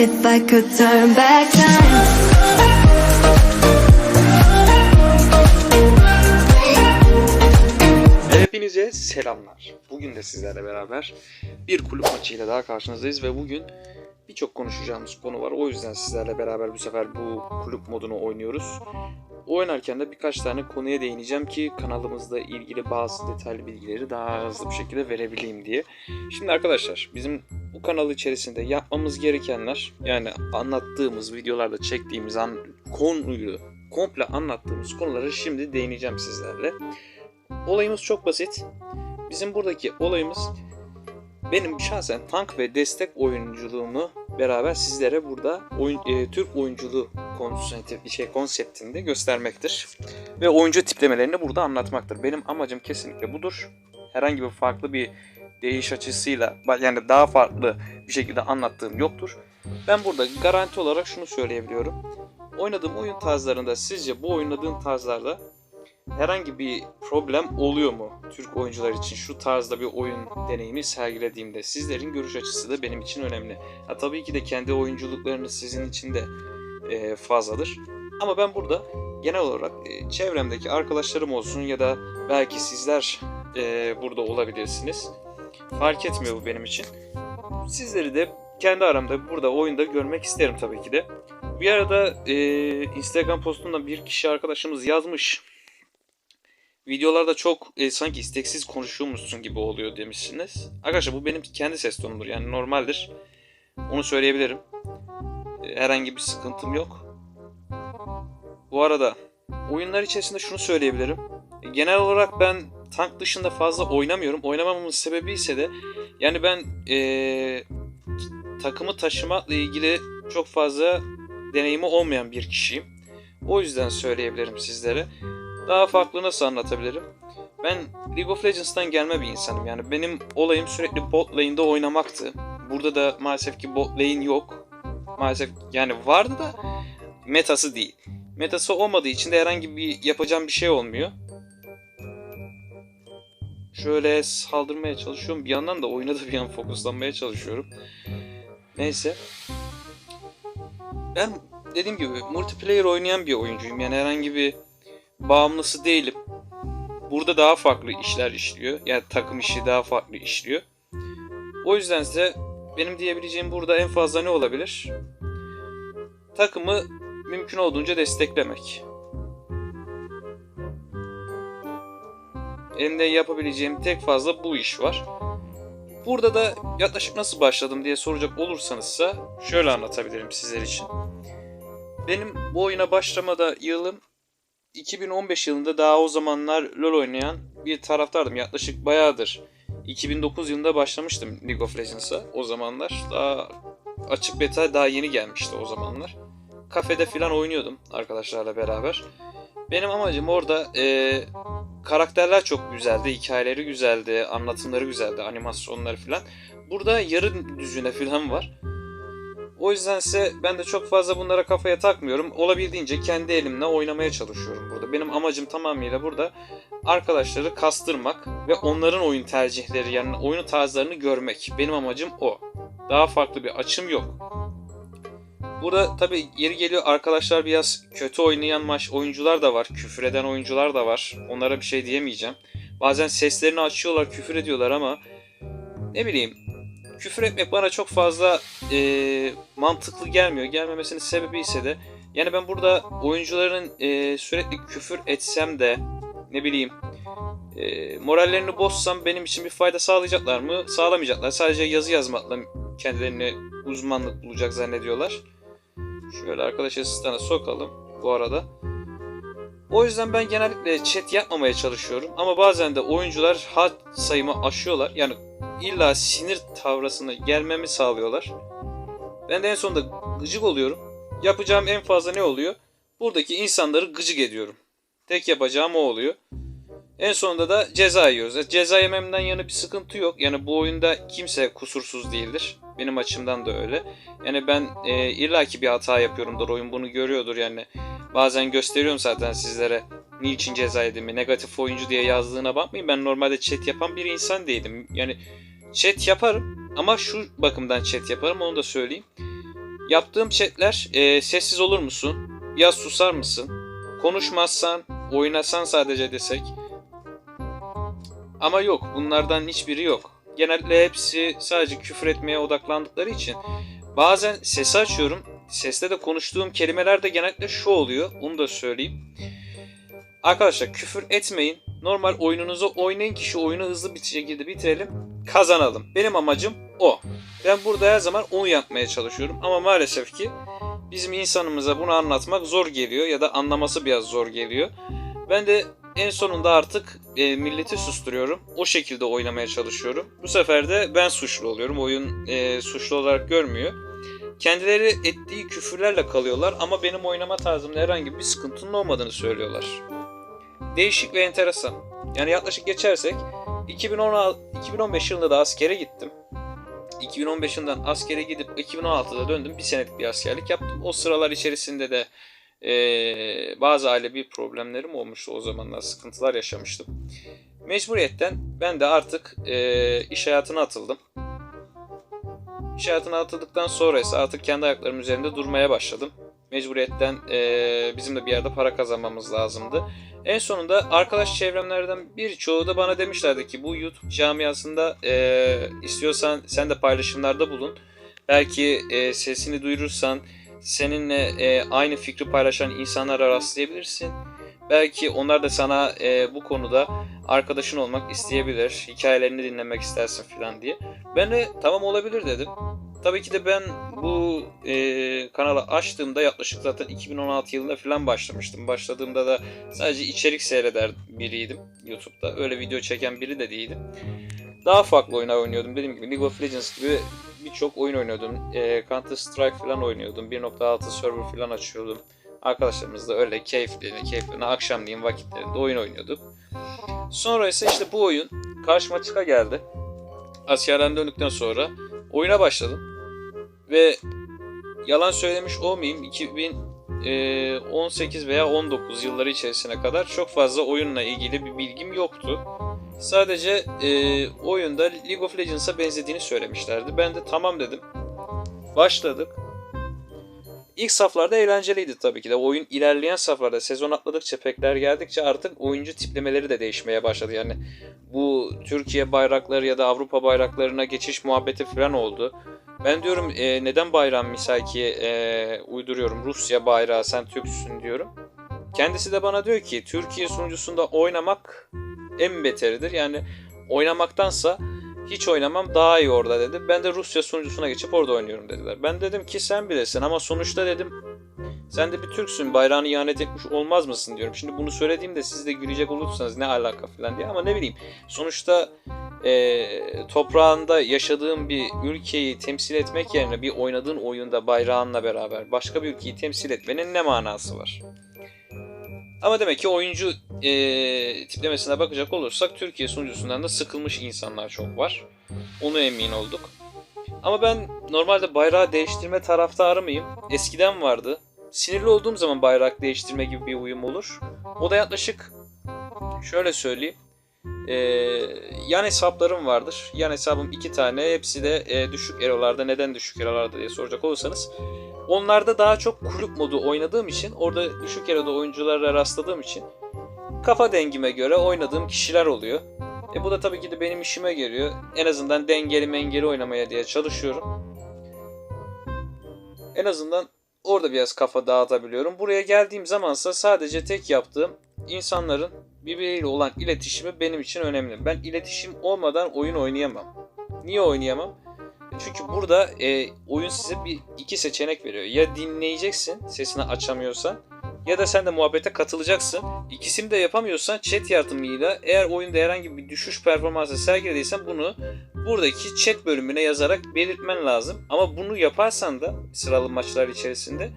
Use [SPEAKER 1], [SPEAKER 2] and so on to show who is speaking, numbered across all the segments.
[SPEAKER 1] If I could turn back time.
[SPEAKER 2] Hepinize selamlar. Bugün de sizlerle beraber bir kulüp maçıyla daha karşınızdayız ve bugün birçok konuşacağımız konu var. O yüzden sizlerle beraber bu sefer bu kulüp modunu oynuyoruz. Oynarken de birkaç tane konuya değineceğim ki kanalımızda ilgili bazı detaylı bilgileri daha hızlı bir şekilde verebileyim diye. Şimdi arkadaşlar bizim bu kanal içerisinde yapmamız gerekenler yani anlattığımız videolarda çektiğimiz an konuyu komple anlattığımız konuları şimdi değineceğim sizlerle. Olayımız çok basit. Bizim buradaki olayımız benim şahsen tank ve destek oyunculuğunu beraber sizlere burada oyun, e, Türk oyunculuğu konsepti, şey, konseptinde göstermektir. Ve oyuncu tiplemelerini burada anlatmaktır. Benim amacım kesinlikle budur. Herhangi bir farklı bir değiş açısıyla yani daha farklı bir şekilde anlattığım yoktur. Ben burada garanti olarak şunu söyleyebiliyorum. Oynadığım oyun tarzlarında sizce bu oynadığım tarzlarda herhangi bir problem oluyor mu Türk oyuncular için şu tarzda bir oyun deneyimi sergilediğimde sizlerin görüş açısı da benim için önemli. Ha, tabii ki de kendi oyunculuklarınız sizin için de e, fazladır. Ama ben burada genel olarak e, çevremdeki arkadaşlarım olsun ya da belki sizler e, burada olabilirsiniz. Fark etmiyor bu benim için. Sizleri de kendi aramda burada oyunda görmek isterim tabii ki de. Bir arada e, Instagram postunda bir kişi arkadaşımız yazmış videolarda çok e, sanki isteksiz konuşuyormuşsun gibi oluyor demişsiniz. Arkadaşlar bu benim kendi ses tonumdur yani normaldir. Onu söyleyebilirim. E, herhangi bir sıkıntım yok. Bu arada oyunlar içerisinde şunu söyleyebilirim. E, genel olarak ben tank dışında fazla oynamıyorum. Oynamamamın sebebi ise de yani ben e, takımı taşımakla ilgili çok fazla deneyimi olmayan bir kişiyim. O yüzden söyleyebilirim sizlere. Daha farklı nasıl anlatabilirim? Ben League of Legends'tan gelme bir insanım. Yani benim olayım sürekli bot lane'de oynamaktı. Burada da maalesef ki bot lane yok. Maalesef yani vardı da metası değil. Metası olmadığı için de herhangi bir yapacağım bir şey olmuyor. Şöyle saldırmaya çalışıyorum. Bir yandan da oyuna da bir an fokuslanmaya çalışıyorum. Neyse. Ben dediğim gibi multiplayer oynayan bir oyuncuyum. Yani herhangi bir bağımlısı değilim. Burada daha farklı işler işliyor. Yani takım işi daha farklı işliyor. O yüzden size benim diyebileceğim burada en fazla ne olabilir? Takımı mümkün olduğunca desteklemek. Elimde yapabileceğim tek fazla bu iş var. Burada da yaklaşık nasıl başladım diye soracak olursanızsa şöyle anlatabilirim sizler için. Benim bu oyuna başlamada yılım 2015 yılında daha o zamanlar LoL oynayan bir taraftardım. Yaklaşık bayağıdır. 2009 yılında başlamıştım League of Legends'a o zamanlar. Daha açık beta daha yeni gelmişti o zamanlar. Kafede falan oynuyordum arkadaşlarla beraber. Benim amacım orada e, karakterler çok güzeldi, hikayeleri güzeldi, anlatımları güzeldi, animasyonları falan. Burada yarı düzüne falan var. O yüzden ise ben de çok fazla bunlara kafaya takmıyorum. Olabildiğince kendi elimle oynamaya çalışıyorum burada. Benim amacım tamamıyla burada arkadaşları kastırmak ve onların oyun tercihleri yani oyun tarzlarını görmek. Benim amacım o. Daha farklı bir açım yok. Burada tabi yeri geliyor arkadaşlar biraz kötü oynayan maç oyuncular da var. Küfür eden oyuncular da var. Onlara bir şey diyemeyeceğim. Bazen seslerini açıyorlar, küfür ediyorlar ama ne bileyim küfür etmek bana çok fazla e, mantıklı gelmiyor. Gelmemesinin sebebi ise de yani ben burada oyuncuların e, sürekli küfür etsem de ne bileyim e, morallerini bozsam benim için bir fayda sağlayacaklar mı? Sağlamayacaklar. Sadece yazı yazmakla kendilerini uzmanlık bulacak zannediyorlar. Şöyle arkadaş asistanı sokalım bu arada. O yüzden ben genellikle chat yapmamaya çalışıyorum. Ama bazen de oyuncular had sayımı aşıyorlar. Yani illa sinir tavrasına gelmemi sağlıyorlar. Ben de en sonunda gıcık oluyorum. Yapacağım en fazla ne oluyor? Buradaki insanları gıcık ediyorum. Tek yapacağım o oluyor. En sonunda da ceza yiyoruz. E, Ceza yememden yana bir sıkıntı yok. Yani bu oyunda kimse kusursuz değildir. Benim açımdan da öyle. Yani ben e, illaki bir hata yapıyorumdur. Oyun bunu görüyordur yani. Bazen gösteriyorum zaten sizlere niçin ceza yediğimi. Negatif oyuncu diye yazdığına bakmayın. Ben normalde chat yapan bir insan değildim. Yani chat yaparım ama şu bakımdan chat yaparım onu da söyleyeyim. Yaptığım chatler e, sessiz olur musun? Ya susar mısın? Konuşmazsan, oynasan sadece desek. Ama yok, bunlardan hiçbiri yok. Genellikle hepsi sadece küfür etmeye odaklandıkları için bazen sesi açıyorum. Seste de konuştuğum kelimeler de genellikle şu oluyor. Onu da söyleyeyim. Arkadaşlar küfür etmeyin. Normal oyununuzu oynayın ki şu oyunu hızlı bir şekilde bitirelim. Kazanalım. Benim amacım o. Ben burada her zaman onu yapmaya çalışıyorum. Ama maalesef ki bizim insanımıza bunu anlatmak zor geliyor ya da anlaması biraz zor geliyor. Ben de en sonunda artık e, milleti susturuyorum. O şekilde oynamaya çalışıyorum. Bu sefer de ben suçlu oluyorum. Oyun e, suçlu olarak görmüyor. Kendileri ettiği küfürlerle kalıyorlar ama benim oynama tarzımda herhangi bir sıkıntının olmadığını söylüyorlar. Değişik ve enteresan. Yani yaklaşık geçersek 2016, 2015 yılında da askere gittim. 2015 yılından askere gidip 2016'da döndüm. Bir senelik bir askerlik yaptım. O sıralar içerisinde de eee, bazı ailevi problemlerim olmuştu. O zamanlar sıkıntılar yaşamıştım. Mecburiyetten ben de artık eee, iş hayatına atıldım. İş hayatına atıldıktan sonra ise artık kendi ayaklarım üzerinde durmaya başladım. Mecburiyetten eee, bizim de bir yerde para kazanmamız lazımdı. En sonunda arkadaş çevremlerden birçoğu da bana demişlerdi ki bu YouTube camiasında eee, istiyorsan sen de paylaşımlarda bulun. Belki eee, sesini duyurursan seninle eee, aynı fikri paylaşan insanlara rastlayabilirsin. Belki onlar da sana eee, bu konuda arkadaşın olmak isteyebilir. Hikayelerini dinlemek istersin falan diye. Ben de tamam olabilir dedim. Tabii ki de ben bu eee kanalı açtığımda yaklaşık zaten 2016 yılında falan başlamıştım. Başladığımda da sadece içerik seyreder biriydim YouTube'da. Öyle video çeken biri de değildim. Daha farklı oyunlar oynuyordum. Dediğim gibi League of Legends gibi birçok oyun oynuyordum. Eee Counter Strike falan oynuyordum. 1.6 server falan açıyordum. Arkadaşlarımızla öyle keyifli, keyifli akşamleyin vakitlerinde oyun oynuyorduk. Sonra ise işte bu oyun karşıma çıka geldi. Askerden döndükten sonra oyuna başladım. Ve yalan söylemiş olmayayım 2018 veya 19 yılları içerisine kadar çok fazla oyunla ilgili bir bilgim yoktu. Sadece e, oyunda League of Legends'a benzediğini söylemişlerdi. Ben de tamam dedim. Başladık. İlk saflarda eğlenceliydi tabii ki de. Oyun ilerleyen saflarda sezon atladıkça pekler geldikçe artık oyuncu tiplemeleri de değişmeye başladı. Yani bu Türkiye bayrakları ya da Avrupa bayraklarına geçiş muhabbeti falan oldu. Ben diyorum e, neden bayrağın misaki e, uyduruyorum Rusya bayrağı sen Türksün diyorum. Kendisi de bana diyor ki Türkiye sunucusunda oynamak en beteridir. Yani oynamaktansa hiç oynamam daha iyi orada dedi. Ben de Rusya sunucusuna geçip orada oynuyorum dediler. Ben dedim ki sen bilesin ama sonuçta dedim sen de bir Türksün bayrağını ihanet etmiş olmaz mısın diyorum. Şimdi bunu söylediğimde siz de gülecek olursanız ne alaka falan diye ama ne bileyim. Sonuçta e, toprağında yaşadığın bir ülkeyi temsil etmek yerine bir oynadığın oyunda bayrağınla beraber başka bir ülkeyi temsil etmenin ne manası var? Ama demek ki oyuncu e, tiplemesine bakacak olursak Türkiye sunucusundan da sıkılmış insanlar çok var. Onu emin olduk. Ama ben normalde bayrağı değiştirme taraftarı mıyım? Eskiden vardı. Sinirli olduğum zaman bayrak değiştirme gibi bir uyum olur. O da yaklaşık şöyle söyleyeyim. Ee, yan hesaplarım vardır. Yan hesabım iki tane. Hepsi de e, düşük erolarda. Neden düşük erolarda diye soracak olursanız. Onlarda daha çok kulüp modu oynadığım için, orada düşük eroda oyuncularla rastladığım için kafa dengime göre oynadığım kişiler oluyor. E bu da tabii ki de benim işime geliyor. En azından dengeli mengeli oynamaya diye çalışıyorum. En azından orada biraz kafa dağıtabiliyorum. Buraya geldiğim zamansa sadece tek yaptığım insanların birbiriyle olan iletişimi benim için önemli. Ben iletişim olmadan oyun oynayamam. Niye oynayamam? Çünkü burada e, oyun size bir iki seçenek veriyor. Ya dinleyeceksin sesini açamıyorsan ya da sen de muhabbete katılacaksın. İkisini de yapamıyorsan chat yardımıyla eğer oyunda herhangi bir düşüş performansı sergilediysen bunu buradaki chat bölümüne yazarak belirtmen lazım. Ama bunu yaparsan da sıralı maçlar içerisinde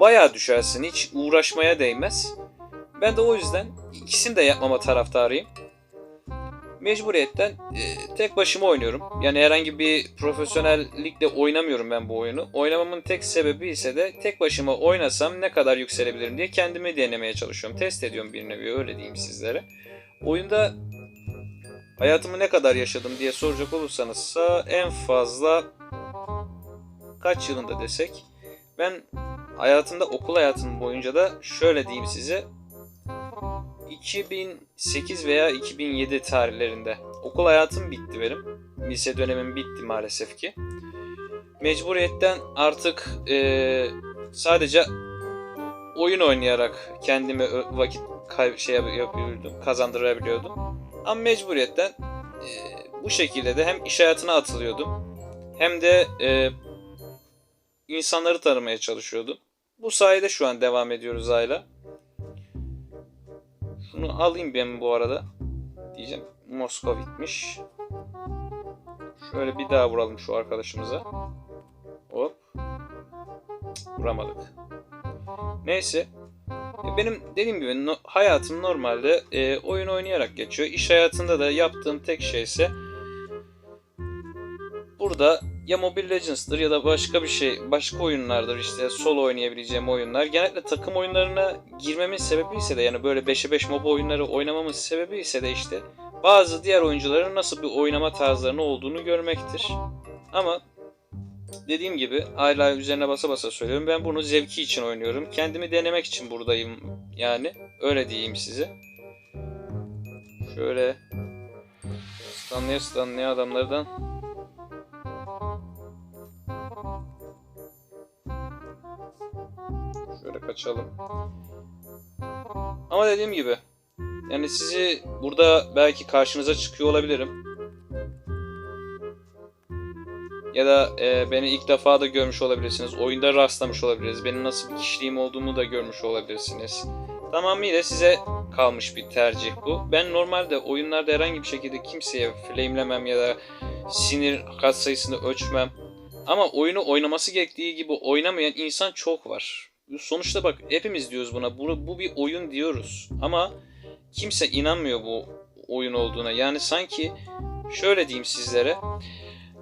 [SPEAKER 2] bayağı düşersin. Hiç uğraşmaya değmez. Ben de o yüzden ikisini de yapmama taraftarıyım. Mecburiyetten e, tek başıma oynuyorum. Yani herhangi bir profesyonellikle oynamıyorum ben bu oyunu. Oynamamın tek sebebi ise de tek başıma oynasam ne kadar yükselebilirim diye kendimi denemeye çalışıyorum. Test ediyorum bir nevi öyle diyeyim sizlere. Oyunda hayatımı ne kadar yaşadım diye soracak olursanız en fazla kaç yılında desek ben hayatımda okul hayatım boyunca da şöyle diyeyim size 2008 veya 2007 tarihlerinde okul hayatım bitti benim. Lise dönemim bitti maalesef ki. Mecburiyetten artık eee, sadece oyun oynayarak kendime vakit kay- şey yap- yapıyordum, kazandırabiliyordum. Ama mecburiyetten eee, bu şekilde de hem iş hayatına atılıyordum hem de eee, insanları tanımaya çalışıyordum. Bu sayede şu an devam ediyoruz hala. Şunu alayım ben bu arada. Diyeceğim Moskovit'miş. Şöyle bir daha vuralım şu arkadaşımıza. Hop. Vuramadık. Neyse. Benim dediğim gibi no- hayatım normalde e, oyun oynayarak geçiyor. İş hayatında da yaptığım tek şey ise burada ya Mobile Legends'dır ya da başka bir şey, başka oyunlardır işte solo oynayabileceğim oyunlar. Genellikle takım oyunlarına girmemin sebebi ise de yani böyle 5'e 5 MOBA oyunları oynamamın sebebi ise de işte bazı diğer oyuncuların nasıl bir oynama tarzlarının olduğunu görmektir. Ama dediğim gibi hala üzerine basa basa söylüyorum. Ben bunu zevki için oynuyorum. Kendimi denemek için buradayım yani. Öyle diyeyim size. Şöyle stunlaya stunlaya adamlardan Şöyle kaçalım. Ama dediğim gibi yani sizi burada belki karşınıza çıkıyor olabilirim. Ya da e, beni ilk defa da görmüş olabilirsiniz. Oyunda rastlamış olabiliriz. Benim nasıl bir kişiliğim olduğumu da görmüş olabilirsiniz. Tamamıyla size kalmış bir tercih bu. Ben normalde oyunlarda herhangi bir şekilde kimseye flamelemem ya da sinir katsayısını ölçmem. Ama oyunu oynaması gerektiği gibi oynamayan insan çok var. Sonuçta bak hepimiz diyoruz buna. Bu, bu bir oyun diyoruz. Ama kimse inanmıyor bu oyun olduğuna. Yani sanki şöyle diyeyim sizlere.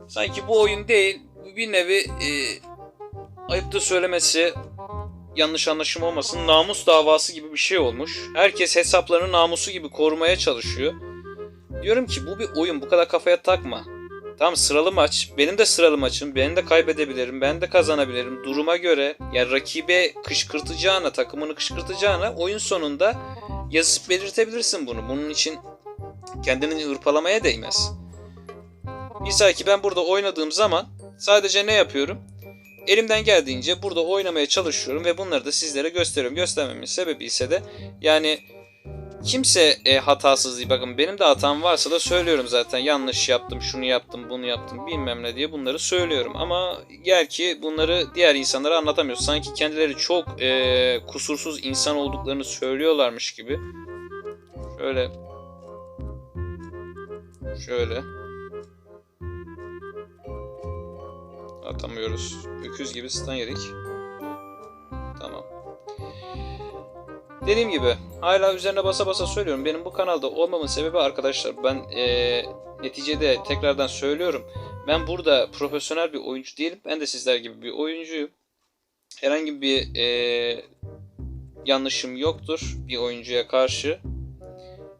[SPEAKER 2] Sanki bu oyun değil. Bir nevi e, ayıp da söylemesi yanlış anlaşım olmasın. Namus davası gibi bir şey olmuş. Herkes hesaplarını namusu gibi korumaya çalışıyor. Diyorum ki bu bir oyun. Bu kadar kafaya takma. Tamam sıralı maç. Benim de sıralı maçım. Ben de kaybedebilirim. Ben de kazanabilirim. Duruma göre yani rakibe kışkırtacağına, takımını kışkırtacağına oyun sonunda yazıp belirtebilirsin bunu. Bunun için kendini hırpalamaya değmez. Misal ki ben burada oynadığım zaman sadece ne yapıyorum? Elimden geldiğince burada oynamaya çalışıyorum ve bunları da sizlere gösteriyorum. Göstermemin sebebi ise de yani kimse e, hatasız değil. Bakın benim de hatam varsa da söylüyorum zaten. Yanlış yaptım, şunu yaptım, bunu yaptım bilmem ne diye bunları söylüyorum. Ama gel ki bunları diğer insanlara anlatamıyoruz. Sanki kendileri çok e, kusursuz insan olduklarını söylüyorlarmış gibi. Şöyle. Şöyle. Atamıyoruz. Öküz gibi stun yedik. Tamam. Dediğim gibi hala üzerine basa basa söylüyorum. Benim bu kanalda olmamın sebebi arkadaşlar ben eee, neticede tekrardan söylüyorum. Ben burada profesyonel bir oyuncu değilim. Ben de sizler gibi bir oyuncuyum. Herhangi bir eee, yanlışım yoktur bir oyuncuya karşı.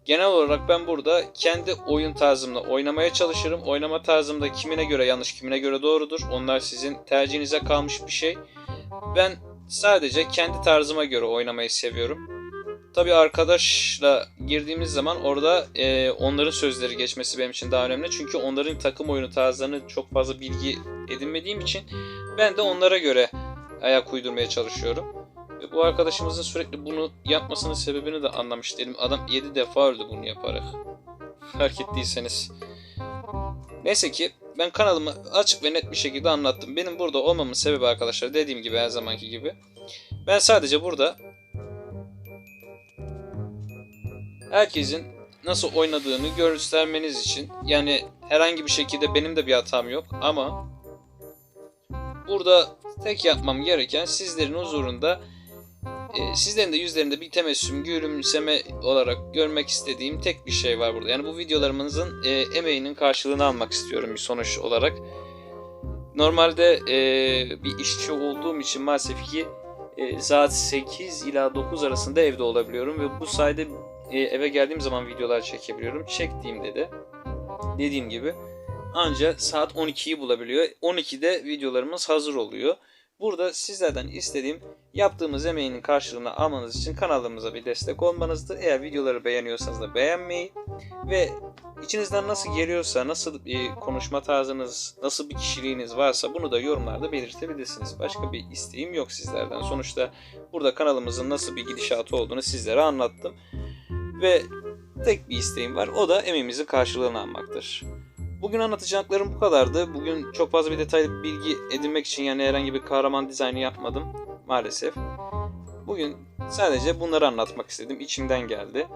[SPEAKER 2] Genel olarak ben burada kendi oyun tarzımla oynamaya çalışırım. Oynama tarzımda kimine göre yanlış, kimine göre doğrudur. Onlar sizin tercihinize kalmış bir şey. Ben sadece kendi tarzıma göre oynamayı seviyorum. Tabi arkadaşla girdiğimiz zaman orada e, onların sözleri geçmesi benim için daha önemli. Çünkü onların takım oyunu tarzlarını çok fazla bilgi edinmediğim için ben de onlara göre ayak uydurmaya çalışıyorum. Ve bu arkadaşımızın sürekli bunu yapmasının sebebini de anlamış değilim. Adam 7 defa öldü bunu yaparak. Fark ettiyseniz. Neyse ki ben kanalımı açık ve net bir şekilde anlattım. Benim burada olmamın sebebi arkadaşlar dediğim gibi her zamanki gibi. Ben sadece burada herkesin nasıl oynadığını göstermeniz için yani herhangi bir şekilde benim de bir hatam yok ama burada tek yapmam gereken sizlerin huzurunda e, sizlerin de yüzlerinde bir tebessüm, gülümseme olarak görmek istediğim tek bir şey var burada. Yani bu videolarımızın e, emeğinin karşılığını almak istiyorum bir sonuç olarak. Normalde e, bir işçi olduğum için maalesef ki e, saat 8 ila 9 arasında evde olabiliyorum ve bu sayede e, eve geldiğim zaman videolar çekebiliyorum. Çektiğimde de dediğim gibi ancak saat 12'yi bulabiliyor. 12'de videolarımız hazır oluyor. Burada sizlerden istediğim yaptığımız emeğinin karşılığını almanız için kanalımıza bir destek olmanızdır. Eğer videoları beğeniyorsanız da beğenmeyi ve içinizden nasıl geliyorsa, nasıl bir konuşma tarzınız, nasıl bir kişiliğiniz varsa bunu da yorumlarda belirtebilirsiniz. Başka bir isteğim yok sizlerden. Sonuçta burada kanalımızın nasıl bir gidişatı olduğunu sizlere anlattım. Ve tek bir isteğim var. O da emeğimizin karşılığını almaktır. Bugün anlatacaklarım bu kadardı. Bugün çok fazla bir detaylı bilgi edinmek için yani herhangi bir kahraman dizaynı yapmadım maalesef. Bugün sadece bunları anlatmak istedim. İçimden geldi.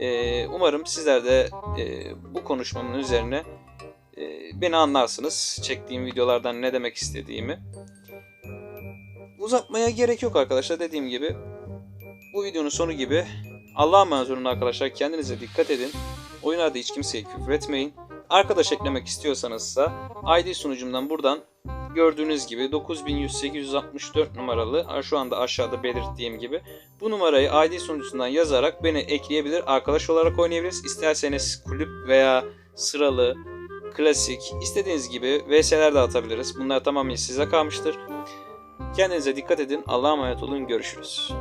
[SPEAKER 2] Ee, umarım sizler de e, bu konuşmamın üzerine e, beni anlarsınız. Çektiğim videolardan ne demek istediğimi. Uzatmaya gerek yok arkadaşlar. Dediğim gibi bu videonun sonu gibi Allah'a emanet olun arkadaşlar. Kendinize dikkat edin. Oyunlarda hiç kimseye küfür etmeyin. Arkadaş eklemek istiyorsanızsa ID sunucumdan buradan gördüğünüz gibi 910864 numaralı şu anda aşağıda belirttiğim gibi bu numarayı ID sunucusundan yazarak beni ekleyebilir. Arkadaş olarak oynayabiliriz. İsterseniz kulüp veya sıralı, klasik istediğiniz gibi VS'ler de atabiliriz. Bunlar tamamen size kalmıştır. Kendinize dikkat edin. Allah'a emanet olun. Görüşürüz.